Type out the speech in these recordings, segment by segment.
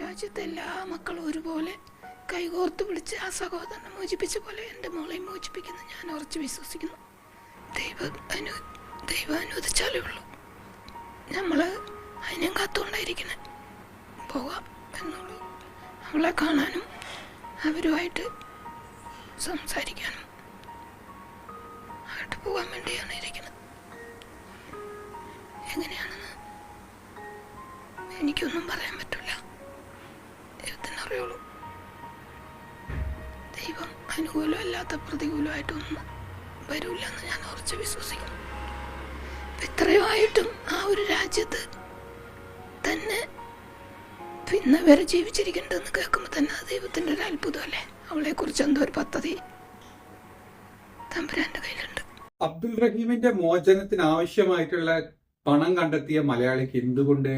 രാജ്യത്തെ എല്ലാ മക്കളും ഒരുപോലെ കൈകോർത്ത് വിളിച്ച് ആ സഹോദരനെ മോചിപ്പിച്ച പോലെ എന്റെ മോളെ മോചിപ്പിക്കുന്നു ഞാൻ ഉറച്ചു വിശ്വസിക്കുന്നു. ദൈവം അനു ദൈവം അനുവദിച്ചാലേ ഉള്ളൂ. നമ്മൾ അതിനും കാത്തുകൊണ്ടായിരിക്കണേ പോകാം എന്നുള്ളൂ. അവളെ കാണാനും അവരുമായിട്ട് സംസാരിക്കാനും ആയിട്ട് പോകാൻ വേണ്ടിയാണ് ഇരിക്കുന്നത്. എങ്ങനെയാണെന്ന് എനിക്കൊന്നും പറയാൻ പറ്റില്ല. അനുകൂലമല്ലാത്ത പ്രതികൂലമായിട്ടൊന്നും വരില്ല എന്ന് ഞാൻ ഉറച്ച് വിശ്വസിക്കുന്നു. ഇത്രയുമായിട്ടും ആ ഒരു രാജ്യത്ത് തന്നെ പിന്നെ വരെ ജീവിച്ചിരിക്കേണ്ടതെന്ന് കേൾക്കുമ്പോൾ തന്നെ ആ ദൈവത്തിന്റെ ഒരു അത്ഭുതമല്ലേ? അവളെക്കുറിച്ച് എന്തോ ഒരു പദ്ധതി തമ്പുരാന്റെ കയ്യിലുണ്ട്. അബ്ദുൽ റഹീമിന്റെ മോചനത്തിന് ആവശ്യമായിട്ടുള്ള പണം കണ്ടെത്തിയ മലയാളിക്ക് എന്തുകൊണ്ട്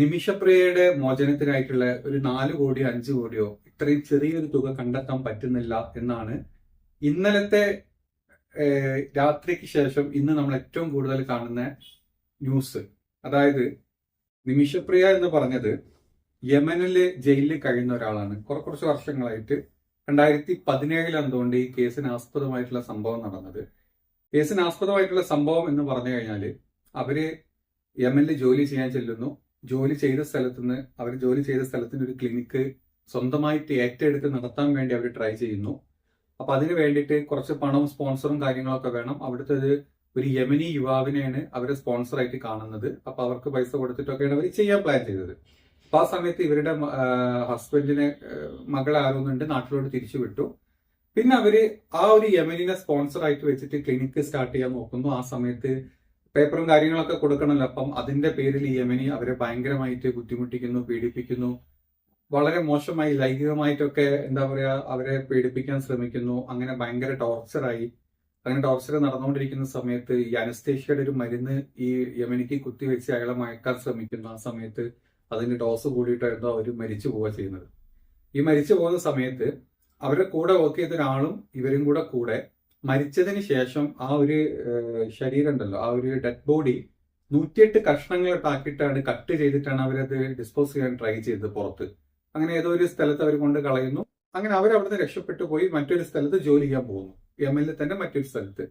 നിമിഷപ്രിയയുടെ മോചനത്തിനായിട്ടുള്ള ഒരു നാല് കോടിയോ അഞ്ചു കോടിയോ ഇത്രയും ചെറിയൊരു തുക കണ്ടെത്താൻ പറ്റുന്നില്ല എന്നാണ് ഇന്നലത്തെ രാത്രിക്ക് ശേഷം ഇന്ന് നമ്മൾ ഏറ്റവും കൂടുതൽ കാണുന്ന ന്യൂസ്. അതായത് നിമിഷപ്രിയ എന്ന് പറഞ്ഞത് യമനിലെ ജയിലിൽ കഴിയുന്ന ഒരാളാണ്. കുറെ കുറച്ച് വർഷങ്ങളായിട്ട് രണ്ടായിരത്തി പതിനേഴിൽ എന്തുകൊണ്ട് ഈ കേസിന് ആസ്പദമായിട്ടുള്ള സംഭവം നടന്നത്. കേസിന് ആസ്പദമായിട്ടുള്ള സംഭവം എന്ന് പറഞ്ഞു കഴിഞ്ഞാൽ അവർ യമനിൽ ജോലി ചെയ്യാൻ ചെല്ലുന്നു. ജോലി ചെയ്ത സ്ഥലത്ത് നിന്ന് അവർ ജോലി ചെയ്ത സ്ഥലത്തിന് ഒരു ക്ലിനിക്ക് സ്വന്തമായിട്ട് ഏറ്റെടുത്ത് നടത്താൻ വേണ്ടി അവർ ട്രൈ ചെയ്യുന്നു. അപ്പൊ അതിന് വേണ്ടിയിട്ട് കുറച്ച് പണവും സ്പോൺസറും കാര്യങ്ങളൊക്കെ വേണം. അവിടുത്തെ ഒരു യമനി യുവാവിനെയാണ് അവരെ സ്പോൺസറായിട്ട് കാണുന്നത്. അപ്പൊ അവർക്ക് പൈസ കൊടുത്തിട്ടൊക്കെയാണ് അവർ ചെയ്യാൻ പ്ലാൻ ചെയ്തത്. അപ്പൊ ആ സമയത്ത് ഇവരുടെ ഹസ്ബൻഡിനെ മകളെ ആരോന്നുണ്ട് നാട്ടിലോട്ട് തിരിച്ചു വിട്ടു. പിന്നെ അവർ ആ ഒരു യമനിനെ സ്പോൺസർ ആയിട്ട് വെച്ചിട്ട് ക്ലിനിക്ക് സ്റ്റാർട്ട് ചെയ്യാൻ നോക്കുന്നു. ആ സമയത്ത് പേപ്പറും കാര്യങ്ങളൊക്കെ കൊടുക്കണമല്ലോ. അപ്പം അതിന്റെ പേരിൽ ഈ യമനി അവരെ ഭയങ്കരമായിട്ട് ബുദ്ധിമുട്ടിക്കുന്നു പീഡിപ്പിക്കുന്നു. വളരെ മോശമായി ലൈംഗികമായിട്ടൊക്കെ എന്താ പറയാ അവരെ പീഡിപ്പിക്കാൻ ശ്രമിക്കുന്നു. അങ്ങനെ ഭയങ്കര ടോർച്ചറായി. അങ്ങനെ ടോർച്ചർ നടന്നുകൊണ്ടിരിക്കുന്ന സമയത്ത് ഈ അനസ്തേഷ്യയുടെ ഒരു മരുന്ന് ഈ യമനിക്ക് കുത്തിവെച്ച് അയാളെ മയക്കാൻ ശ്രമിക്കുന്നു. ആ സമയത്ത് അതിന്റെ ഡോസ് കൂടിയിട്ടായിരുന്നു അവർ മരിച്ചു പോവുക ചെയ്യുന്നത്. ഈ മരിച്ചു പോകുന്ന സമയത്ത് അവരുടെ കൂടെ വർക്ക് ചെയ്ത ഒരാളും ഇവരും കൂടെ കൂടെ മരിച്ചതിന് ശേഷം ആ ഒരു ശരീരം ഉണ്ടല്ലോ ആ ഒരു ഡെഡ് ബോഡി നൂറ്റിയെട്ട് കഷ്ണങ്ങളാക്കിയിട്ടാണ് കട്ട് ചെയ്തിട്ടാണ് അവരത് ഡിസ്പോസ് ചെയ്യാൻ ട്രൈ ചെയ്തത് പുറത്ത്. അങ്ങനെ ഏതോ ഒരു സ്ഥലത്ത് അവർ കൊണ്ട് കളയുന്നു. അങ്ങനെ അവർ അവിടുന്ന് രക്ഷപ്പെട്ടു പോയി മറ്റൊരു സ്ഥലത്ത് ജോലി ചെയ്യാൻ പോകുന്നു യമനിൽ തന്നെ മറ്റൊരു സ്ഥലത്ത്.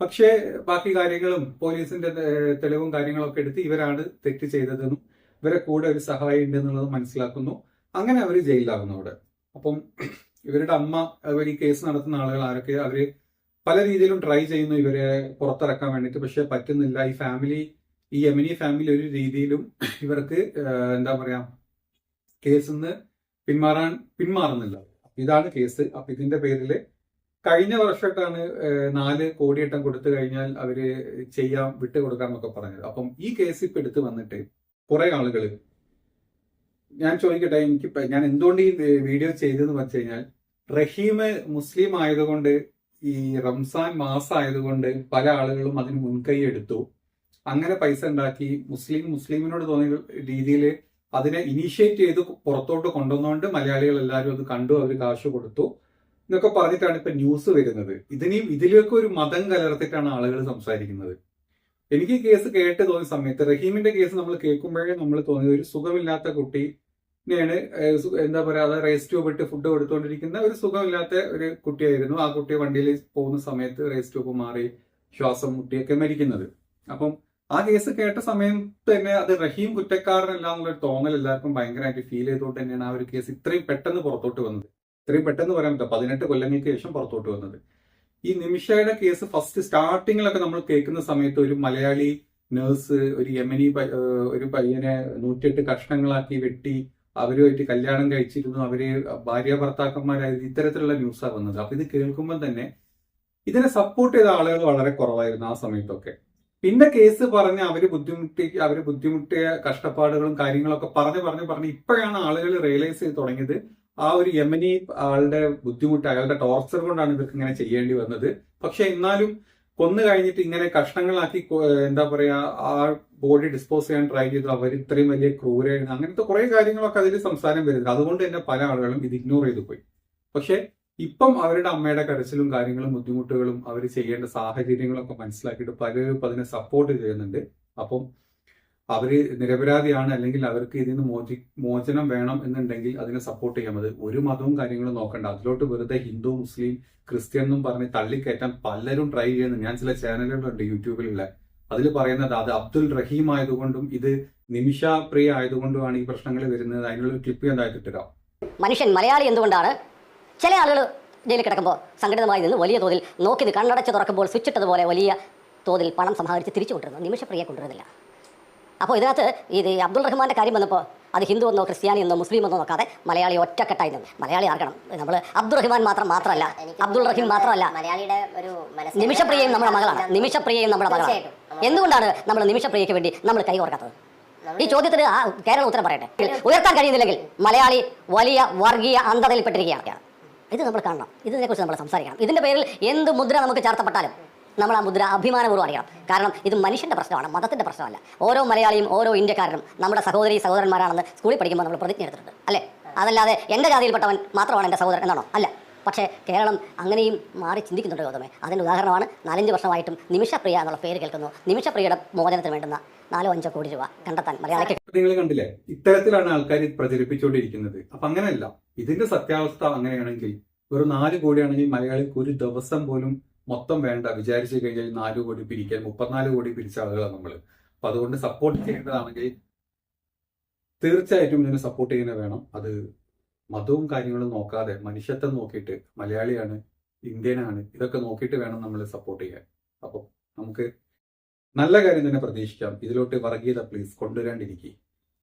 പക്ഷേ ബാക്കി കാര്യങ്ങളും പോലീസിന്റെ തെളിവും കാര്യങ്ങളൊക്കെ എടുത്ത് ഇവരാണ് തെറ്റ് ചെയ്തതെന്നും ഇവരെ കൂടെ ഒരു സഹായം ഉണ്ട് എന്നുള്ളത് മനസ്സിലാക്കുന്നു. അങ്ങനെ അവർ ജയിലിലാകുന്നു അവിടെ. അപ്പം ഇവരുടെ അമ്മ അവർ ഈ കേസ് നടത്തുന്ന ആളുകൾ ആരൊക്കെ അവർ പല രീതിയിലും ട്രൈ ചെയ്യുന്നു ഇവരെ പുറത്തിറക്കാൻ വേണ്ടിയിട്ട്. പക്ഷെ പറ്റുന്നില്ല. ഈ ഫാമിലി ഈ യമനി ഫാമിലി ഒരു രീതിയിലും ഇവർക്ക് എന്താ പറയാ കേസിൽ നിന്ന് പിന്മാറാൻ പിന്മാറുന്നില്ല. ഇതാണ് കേസ്. അപ്പൊ ഇതിന്റെ പേരിൽ കഴിഞ്ഞ വർഷമായിട്ടാണ് നാല് കോടിയട്ടം കൊടുത്തു കഴിഞ്ഞാൽ അവർ ചെയ്യാം വിട്ടുകൊടുക്കാന്നൊക്കെ പറഞ്ഞത്. അപ്പം ഈ കേസ് ഇപ്പൊ എടുത്തു വന്നിട്ട് കുറെ ആളുകൾ ഞാൻ ചോദിക്കട്ടെ എനിക്ക് ഞാൻ എന്തുകൊണ്ട് ഈ വീഡിയോ ചെയ്തതെന്ന് വെച്ച് കഴിഞ്ഞാൽ റഹീം മുസ്ലിം ആയതുകൊണ്ട് ഈ റംസാൻ മാസമായതുകൊണ്ട് പല ആളുകളും അതിന് മുൻകൈ എടുത്തു. അങ്ങനെ പൈസ ഉണ്ടാക്കി മുസ്ലിം മുസ്ലിമിനോട് തോന്നിയ രീതിയിൽ അതിനെ ഇനീഷ്യേറ്റ് ചെയ്ത് പുറത്തോട്ട് കൊണ്ടുവന്നുകൊണ്ട് മലയാളികൾ എല്ലാവരും അത് കണ്ടു അവർ കാശ് കൊടുത്തു. എന്നൊക്കെ പറഞ്ഞിട്ടാണ് ഇപ്പൊ ന്യൂസ് വരുന്നത്. ഇതിനെയും ഇതിലേക്ക് ഒരു മതം കലർത്തിട്ടാണ് ആളുകൾ സംസാരിക്കുന്നത്. എനിക്ക് കേസ് കേട്ട് തോന്നിയ സമയത്ത് റഹീമിന്റെ കേസ് നമ്മൾ കേൾക്കുമ്പോഴേ നമ്മൾ തോന്നിയത് ഒരു സുഖമില്ലാത്ത കുട്ടിനെയാണ് സു- എന്താ പറയാ അത് റേസ് ട്യൂബ് ഇട്ട് ഫുഡ് കൊടുത്തുകൊണ്ടിരിക്കുന്ന ഒരു സുഖമില്ലാത്ത ഒരു കുട്ടിയായിരുന്നു. ആ കുട്ടി വണ്ടിയിൽ പോകുന്ന സമയത്ത് റേസ് ട്യൂബ് മാറി ശ്വാസം മുട്ടിയൊക്കെ മരിക്കുന്നത്. അപ്പം ആ കേസ് കേട്ട സമയത്ത് തന്നെ അത് റഹീം കുറ്റക്കാരനല്ല എന്നുള്ള ഒരു തോന്നൽ എല്ലാവർക്കും ഭയങ്കരമായിട്ട് ഫീൽ ചെയ്തുകൊണ്ട് തന്നെയാണ് ആ ഒരു കേസ് ഇത്രയും പെട്ടെന്ന് പുറത്തോട്ട് വന്നത്. ഇത്രയും പെട്ടെന്ന് പറയാൻ പറ്റും പതിനെട്ട് കൊല്ലങ്ങൾക്ക് ശേഷം പുറത്തോട്ട് വന്നത്. ഈ നിമിഷയുടെ കേസ് ഫസ്റ്റ് സ്റ്റാർട്ടിങ്ങിലൊക്കെ നമ്മൾ കേൾക്കുന്ന സമയത്ത് ഒരു മലയാളി നേഴ്സ് ഒരു യമനി ഒരു പയ്യനെ നൂറ്റെട്ട് കഷ്ണങ്ങളാക്കി വെട്ടി അവരുമായിട്ട് കല്യാണം കഴിച്ചിരുന്നു. അവർ ഭാര്യ ഭർത്താക്കന്മാരായിരുന്നു ഇത്തരത്തിലുള്ള ന്യൂസാണ് വന്നത്. അപ്പൊ ഇത് കേൾക്കുമ്പോൾ തന്നെ ഇതിനെ സപ്പോർട്ട് ചെയ്ത ആളുകൾ വളരെ കുറവായിരുന്നു ആ സമയത്തൊക്കെ. പിന്നെ കേസ് പറഞ്ഞ് അവർ ബുദ്ധിമുട്ടി അവർ ബുദ്ധിമുട്ടിയ കഷ്ടപ്പാടുകളും കാര്യങ്ങളൊക്കെ പറഞ്ഞ് പറഞ്ഞ് പറഞ്ഞ് ഇപ്പോഴാണ് ആളുകൾ റിയലൈസ് ചെയ്ത് തുടങ്ങിയത്. ആ ഒരു യമനി ആളുടെ ബുദ്ധിമുട്ട് അയാളുടെ ടോർച്ചർ കൊണ്ടാണ് ഇവർക്ക് ഇങ്ങനെ ചെയ്യേണ്ടി വന്നത്. പക്ഷെ എന്നാലും കൊന്നു കഴിഞ്ഞിട്ട് ഇങ്ങനെ കഷ്ണങ്ങളാക്കി എന്താ പറയാ ആ ബോഡി ഡിസ്പോസ് ചെയ്യാൻ ട്രൈ ചെയ്തു അവർ ഇത്രയും വലിയ ക്രൂരയാണ് അങ്ങനത്തെ കുറെ കാര്യങ്ങളൊക്കെ അതിൽ സംസാരം വരുന്നത് അതുകൊണ്ട് തന്നെ പല ആളുകളും ഇത് ഇഗ്നോർ ചെയ്തു പോയി. പക്ഷെ ഇപ്പം അവരുടെ അമ്മയുടെ കരച്ചിലും കാര്യങ്ങളും ബുദ്ധിമുട്ടുകളും അവർ ചെയ്യേണ്ട സാഹചര്യങ്ങളൊക്കെ മനസ്സിലാക്കിയിട്ട് പലരും അതിനെ സപ്പോർട്ട് ചെയ്യുന്നുണ്ട്. അപ്പം അവർ നിരപരാധിയാണ് അല്ലെങ്കിൽ അവർക്ക് ഇതിൽ നിന്ന് മോചി മോചനം വേണം എന്നുണ്ടെങ്കിൽ അതിനെ സപ്പോർട്ട് ചെയ്യാം. അത് ഒരു മതവും കാര്യങ്ങളും നോക്കണ്ട. അതിലോട്ട് വെറുതെ ഹിന്ദു മുസ്ലിം ക്രിസ്ത്യൻ എന്നും പറഞ്ഞ് തള്ളിക്കയറ്റാൻ പലരും ട്രൈ ചെയ്യുന്നു. ഞാൻ ചില ചാനലുകളുണ്ട് യൂട്യൂബിലുള്ള. അതിൽ പറയുന്നത് അത് അബ്ദുൽ റഹീം ആയതുകൊണ്ടും ഇത് നിമിഷ പ്രിയ ആയതുകൊണ്ടുമാണ് ഈ പ്രശ്നങ്ങൾ വരുന്നത്. അതിനുള്ള ഒരു ക്ലിപ്പ് ഞാൻ മനുഷ്യൻ മലയാളി എന്തുകൊണ്ടാണ് ചില ആളുകൾ ജയിലിൽ കിടക്കുമ്പോൾ സംഘടിതമായി നിന്ന് വലിയ തോതിൽ നോക്കി കണ്ണടച്ച് തുറക്കുമ്പോൾ സ്വിച്ചിട്ടതുപോലെ വലിയ തോതിൽ പണം സമാഹരിച്ച് തിരിച്ചു കൊണ്ടുവരുന്നു നിമിഷപ്രിയ കൊണ്ടുവരുന്നില്ല. അപ്പോൾ ഇതിനകത്ത് ഇത് അബ്ദുൾ റഹ്മാന്റെ കാര്യം വന്നപ്പോൾ അത് ഹിന്ദു എന്നോ ക്രിസ്ത്യാനി എന്നോ മുസ്ലിം എന്നോ നോക്കാതെ മലയാളി ഒറ്റക്കെട്ടായി നിന്ന്. മലയാളി ആർക്കണം? നമ്മൾ അബ്ദുൾ റഹ്മാൻ മാത്രം മാത്രമല്ല. അബ്ദുൾ റഹീം മാത്രമല്ല. മലയാളിയുടെ ഒരു നിമിഷപ്രിയയും നമ്മുടെ മകളാണ്. നിമിഷപ്രിയയും നമ്മുടെ മകളാണ്. എന്തുകൊണ്ടാണ് നമ്മൾ നിമിഷപ്രിയയ്ക്ക് വേണ്ടി നമ്മൾ കൈ ഓർക്കാത്തത്? ഈ ചോദ്യത്തിന് ആ കേരളം ഉത്തരം പറയട്ടെ. ഉയർത്താൻ കഴിയുന്നില്ലെങ്കിൽ മലയാളി വലിയ വർഗീയ അന്ധതയിൽപ്പെട്ടിരിക്കുകയാണ്. ഇത് നമ്മൾ കാണണം. ഇതിനെക്കുറിച്ച് നമ്മൾ സംസാരിക്കണം. ഇതിന്റെ പേരിൽ എന്ത് മുദ്ര നമുക്ക് ചാർത്തപ്പെട്ടാലും നമ്മൾ ആ മുദ്ര അഭിമാനപൂർവം അറിയണം കാരണം ഇത് മനുഷ്യന്റെ പ്രശ്നമാണ് മതത്തിന്റെ പ്രശ്നമല്ല. ഓരോ മലയാളിയും ഓരോ ഇന്ത്യക്കാരനും നമ്മുടെ സഹോദരി സഹോദരന്മാരാണെന്ന് സ്കൂളിൽ പഠിക്കുമ്പോൾ നമ്മൾ പ്രതിജ്ഞ എടുത്തിട്ടുണ്ട് അല്ലേ? അതല്ലാതെ എന്റെ ജാതിയിൽപ്പെട്ടവൻ മാത്രമാണ് എന്റെ സഹോദരൻ എന്നാണോ? അല്ല. പക്ഷേ കേരളം അങ്ങനെയും മാറി ചിന്തിക്കുന്നുണ്ട് ഗൗതമേ. അതിന്റെ ഉദാഹരണമാണ് നാലഞ്ച് വർഷമായിട്ടും നിമിഷപ്രിയ എന്നുള്ള പേര് കേൾക്കുന്നു. നിമിഷപ്രിയയുടെ മോചനത്തിന് വേണ്ടുന്ന നാലോ അഞ്ചോ കോടി രൂപ കണ്ടെത്താൻ മലയാളിക്ക് നിങ്ങൾ കണ്ടില്ലേ? ഇത്തരത്തിലാണ് ആൾക്കാർ പ്രചരിപ്പിച്ചുകൊണ്ടിരിക്കുന്നത്. അപ്പൊ അങ്ങനെയല്ല. ഇതിന്റെ സത്യാവസ്ഥ അങ്ങനെയാണെങ്കിൽ ഒരു നാല് കോടിയാണെങ്കിൽ മലയാളിക്ക് ഒരു ദിവസം പോലും മൊത്തം വേണ്ട. വിചാരിച്ചു കഴിഞ്ഞാൽ നാല് കോടി പിരിക്കാൻ മുപ്പത്തിനാല് കോടി പിരിച്ച ആളുകളാണ് നമ്മൾ അപ്പൊ അതുകൊണ്ട് സപ്പോർട്ട് ചെയ്യേണ്ടതാണെങ്കിൽ തീർച്ചയായിട്ടും ഇതിനെ സപ്പോർട്ട് ചെയ്യുന്ന വേണം. അത് മതവും കാര്യങ്ങളും നോക്കാതെ മനുഷ്യത്വം നോക്കിയിട്ട് മലയാളിയാണ് ഇന്ത്യനാണ് ഇതൊക്കെ നോക്കിയിട്ട് വേണം നമ്മൾ സപ്പോർട്ട് ചെയ്യാൻ. അപ്പോൾ നമുക്ക് നല്ല കാര്യം തന്നെ പ്രതീക്ഷിക്കാം. ഇതിലോട്ട് വർഗീയത പ്ലീസ് കൊണ്ടുവരാണ്ടിരിക്കും.